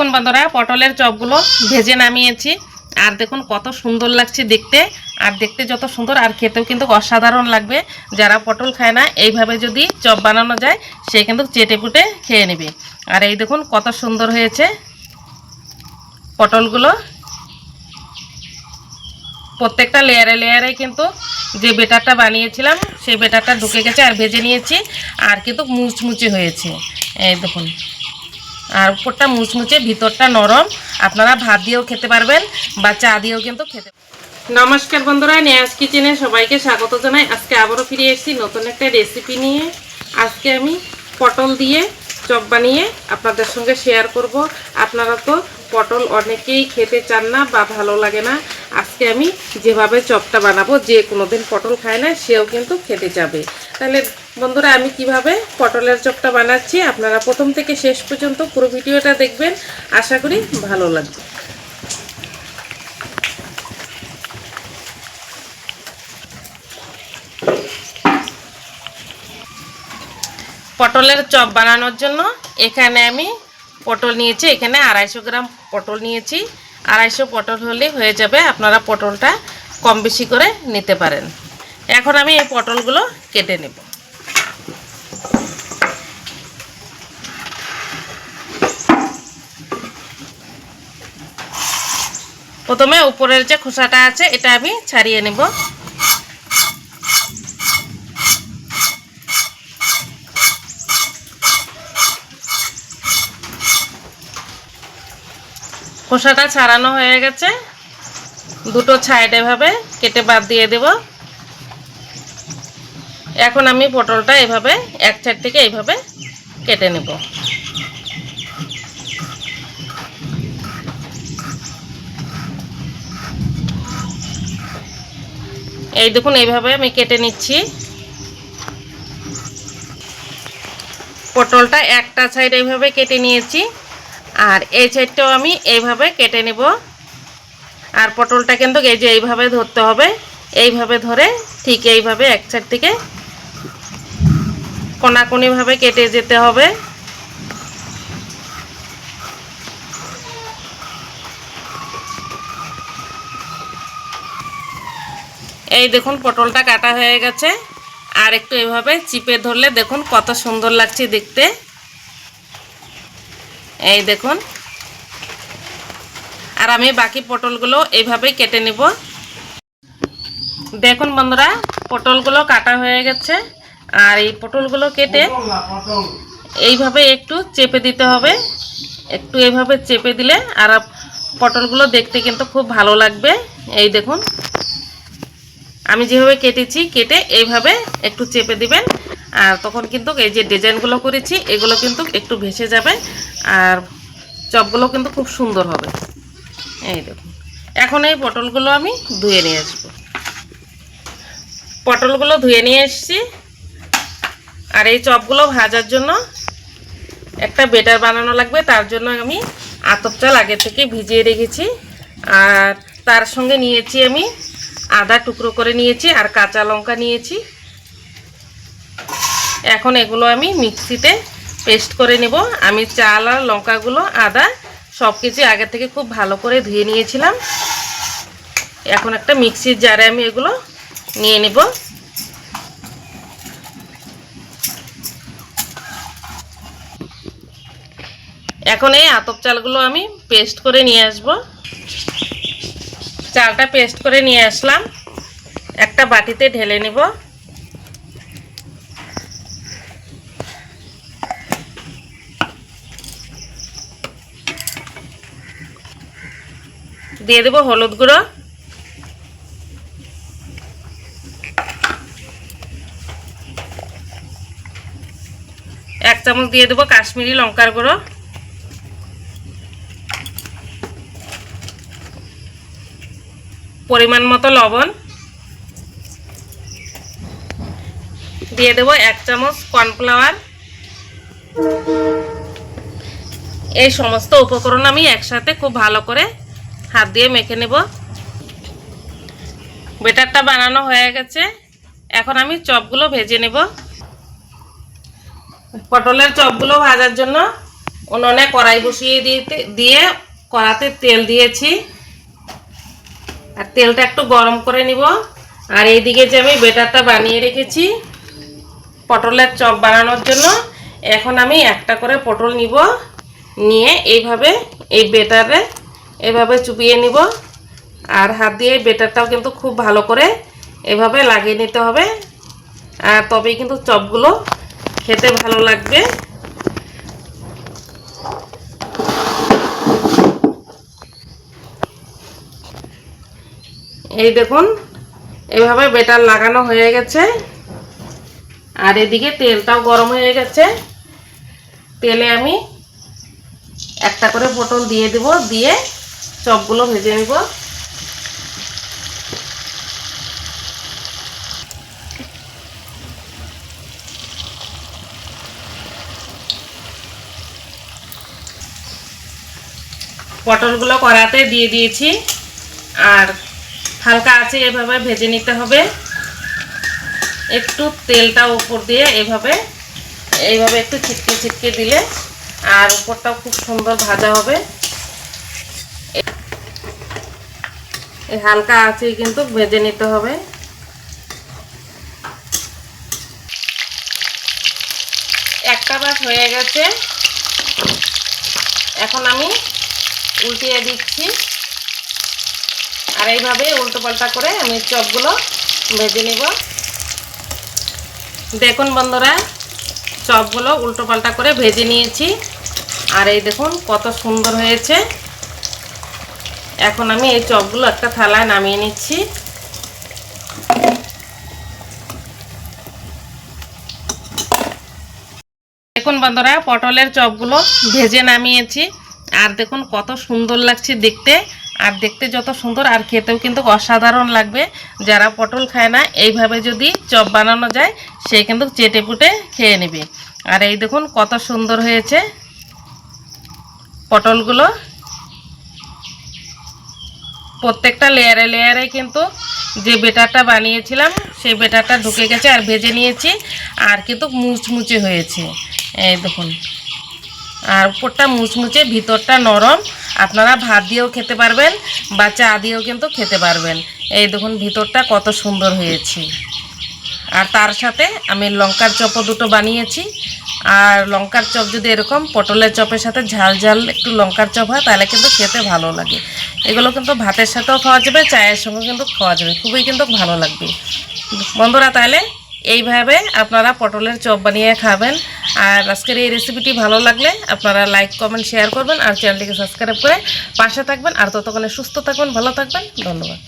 দেখুন বন্ধুরা, পটলের চপগুলো ভেজে নামিয়েছি। আর দেখুন কত সুন্দর লাগছে দেখতে। আর দেখতে যত সুন্দর, আর খেতেও কিন্তু অসাধারণ লাগবে। যারা পটল খায় না, এইভাবে যদি চপ বানানো যায়, সে কিন্তু চেটে পুটে খেয়ে নেবে। আর এই দেখুন কত সুন্দর হয়েছে পটলগুলো। প্রত্যেকটা লেয়ারে লেয়ারে কিন্তু যে বেটারটা বানিয়েছিলাম সেই বেটারটা ঢুকে গেছে আর ভেজে নিয়েছি। আর কিন্তু মুচমুচে হয়েছে। এই দেখুন। আর উপরটা মুচমুচে, ভিতরটা নরম। আপনারা ভাত দিয়েও খেতে পারবেন বা চা দিয়েও কিন্তু খেতে নমস্কার বন্ধুরা নেয়াজ কিচেনে সবাইকে স্বাগত জানাই। আজকে আবারও ফিরে এসেছি নতুন একটা রেসিপি নিয়ে। আজকে আমি পটল দিয়ে চপ বানিয়ে আপনাদের সঙ্গে শেয়ার করব। আপনারা তো পটল অনেকেই খেতে চান না বা ভালো লাগে না। আজকে আমি যেভাবে চপটা বানাবো, যে কোনো দিন পটল খায় না, সেও কিন্তু খেতে যাবে। তাহলে বন্ধুরা, আমি কীভাবে পটলের চপটা বানাচ্ছি আপনারা প্রথম থেকে শেষ পর্যন্ত পুরো ভিডিওটা দেখবেন। আশা করি ভালো লাগবে। পটলের চপ বানানোর জন্য এখানে আমি পটল নিয়েছি। এখানে আড়াইশো গ্রাম পটল নিয়েছি। আড়াইশো পটল হলে হয়ে যাবে, আপনারা পটলটা কম বেশি করে নিতে পারেন। এখন আমি এই পটলগুলো কেটে নেব। প্রথমে উপরের যে খোসাটা আছে, এটা আমি ছাড়িয়ে নেব। খোসাটা ছাড়ানো হয়ে গেছে। দুটো ছাইড এভাবে কেটে বাদ দিয়ে দেব। এখন আমি পটলটা এভাবে এক সাইড থেকে এইভাবে কেটে নেব। এই দেখুন, এইভাবে আমি কেটে নিচ্ছি। পটলটা একটা সাইড এইভাবে কেটে নিয়েছি, আর এই সাইডটাও আমি এইভাবে কেটে নেব। আর পটলটা কিন্তু এই যে এইভাবে ধরতে হবে, এইভাবে ধরে ঠিক এইভাবে এক সাইড থেকে কোনাকুনিভাবে কেটে যেতে হবে। এই দেখুন, পটলটা কাটা হয়ে গেছে। আর একটু এভাবে চিপে ধরলে দেখুন কত সুন্দর লাগছে দেখতে। এই দেখুন। আর আমি বাকি পটলগুলো এইভাবেই কেটে নিব। দেখুন বন্ধুরা, পটলগুলো কাটা হয়ে গেছে। আর এই পটলগুলো কেটে এইভাবে একটু চেপে দিতে হবে। একটু এইভাবে চেপে দিলে আর পটলগুলো দেখতে কিন্তু খুব ভালো লাগবে। এই দেখুন। আমি যেভাবে কেটেছি, কেটে এইভাবে একটু চেপে দিবেন। আর তখন কিন্তু এই যে ডিজাইনগুলো করেছি, এগুলো কিন্তু একটু ভেসে যাবে আর চপগুলো কিন্তু খুব সুন্দর হবে। এই দেখুন। এখন এই পটলগুলো আমি ধুয়ে নিয়ে আসব। পটলগুলো ধুয়ে নিয়ে এসছি। আর এই চপগুলো ভাজার জন্য একটা বেটার বানানো লাগবে, তার জন্য আমি আতপ চাল আগে থেকে ভিজিয়ে রেখেছি। আর তার সঙ্গে নিয়েছি আমি আদা টুকরো করে নিয়েছি আর কাঁচা লঙ্কা নিয়েছি। এখন এগুলো আমি মিক্সিতে পেস্ট করে নেব। আমি চাল আর লঙ্কাগুলো, আদা সব কিছু আগে থেকে খুব ভালো করে ধুয়ে নিয়েছিলাম। এখন একটা মিক্সির জারে আমি এগুলো নিয়ে নেব। এখন এই আতপ চালগুলো আমি পেস্ট করে নিয়ে আসব। চালটা পেস্ট করে নিয়ে আসলাম। একটা বাটিতে ঢেলে নেব। দিয়ে দেবো হলুদ গুঁড়ো। এক চামচ দিয়ে দেবো কাশ্মীরি লঙ্কার গুঁড়ো। পরিমাণ মতো লবণ। দিয়ে দেবো এক চামচ কর্নফ্লাওয়ার। এই সমস্ত উপকরণ আমি একসাথে খুব ভালো করে হাত দিয়ে মেখে নেব। বেটারটা বানানো হয়ে গেছে। এখন আমি চপগুলো ভেজে নেব। পটলের চপগুলো ভাজার জন্য উনুনে কড়াই বসিয়ে দিতে দিয়ে কড়াতে তেল দিয়েছি। আর তেলটা একটু গরম করে নিব। আর এইদিকে যে আমি বেটারটা বানিয়ে রেখেছি, পটলের চপ বানানোর জন্য, এখন আমি একটা করে পটল নিব। নিয়ে এইভাবে এই বেটারে এভাবে চুপিয়ে নিব। আর হাত দিয়ে বেটারটাও কিন্তু খুব ভালো করে এভাবে লাগিয়ে নিতে হবে। আর তবেই কিন্তু চপগুলো খেতে ভালো লাগবে। এই দেখুন, এভাবে বেটার লাগানো হয়ে গেছে। আর এদিকে তেলটাও গরম হয়ে গেছে। তেলে আমি একটা করে পটল দিয়ে দেব, দিয়ে চপগুলো ভেজে নিব। পটলগুলো কড়াতে দিয়ে দিয়েছি। আর হালকা আছে এভাবে ভেজে নিতে হবে। একটু তেলটা উপর দিয়ে এভাবে, এইভাবে একটু ছিটকে ছিটকে দিলে আর উপরটাও খুব সুন্দর ভাজা হবে। হালকা আছে কিন্তু ভেজে নিতে হবে। একটা বাস হয়ে গেছে। এখন আমি উল্টিয়ে দিচ্ছি। আর এইভাবে উল্টো পাল্টা করে আমি চপগুলো ভেজে নিব। দেখুন বন্ধুরা, চপগুলো উল্টো পাল্টা করে ভেজে নিয়েছি। আর এই দেখুন কত সুন্দর হয়েছে। এখন আমি এই চপগুলো একটা থালায় নামিয়ে নিচ্ছি। দেখুন বন্ধুরা, পটলের চপগুলো ভেজে নামিয়েছি। আর দেখুন কত সুন্দর লাগছে দেখতে। আর দেখতে যত সুন্দর, আর খেতেও কিন্তু অসাধারণ লাগবে। যারা পটল খায় না, এইভাবে যদি চপ বানানো যায়, সে কিন্তু চেটে পুটে খেয়ে নেবে। আর এই দেখুন কত সুন্দর হয়েছে পটলগুলো। প্রত্যেকটা লেয়ারে লেয়ারে কিন্তু যে বেটারটা বানিয়েছিলাম, সেই বেটারটা ঢুকে গেছে আর ভেজে নিয়েছি, আর কিন্তু মুচমুচে হয়েছে। এই দেখুন। আর উপরটা মুচমুচে, ভিতরটা নরম। আপনারা ভাত দিয়েও খেতে পারবেন, বা চা দিয়েও কিন্তু খেতে পারবেন। এই দেখুন, ভিতরটা কত সুন্দর হয়েছে। আর তার সাথে আমি লঙ্কার চপও দুটো বানিয়েছি। আর লঙ্কার চপ যদি এরকম পটলের চপের সাথে ঝাল ঝাল একটু লঙ্কার চপ হয়, তাহলে কিন্তু খেতে ভালো লাগে। এগুলো কিন্তু ভাতের সাথেও খাওয়া যাবে, চায়ের সঙ্গে কিন্তু খাওয়া যাবে। খুবই কিন্তু ভালো লাগবে। বন্ধুরা, তাহলে এইভাবে আপনারা পটলের চপ বানিয়ে খাবেন। আর আজকের এই রেসিপিটি ভালো লাগলে আপনারা লাইক কমেন্ট শেয়ার করবেন আর চ্যানেলটিকে সাবস্ক্রাইব করে পাশে থাকবেন। আর ততক্ষণে সুস্থ থাকবেন ভালো থাকবেন। ধন্যবাদ।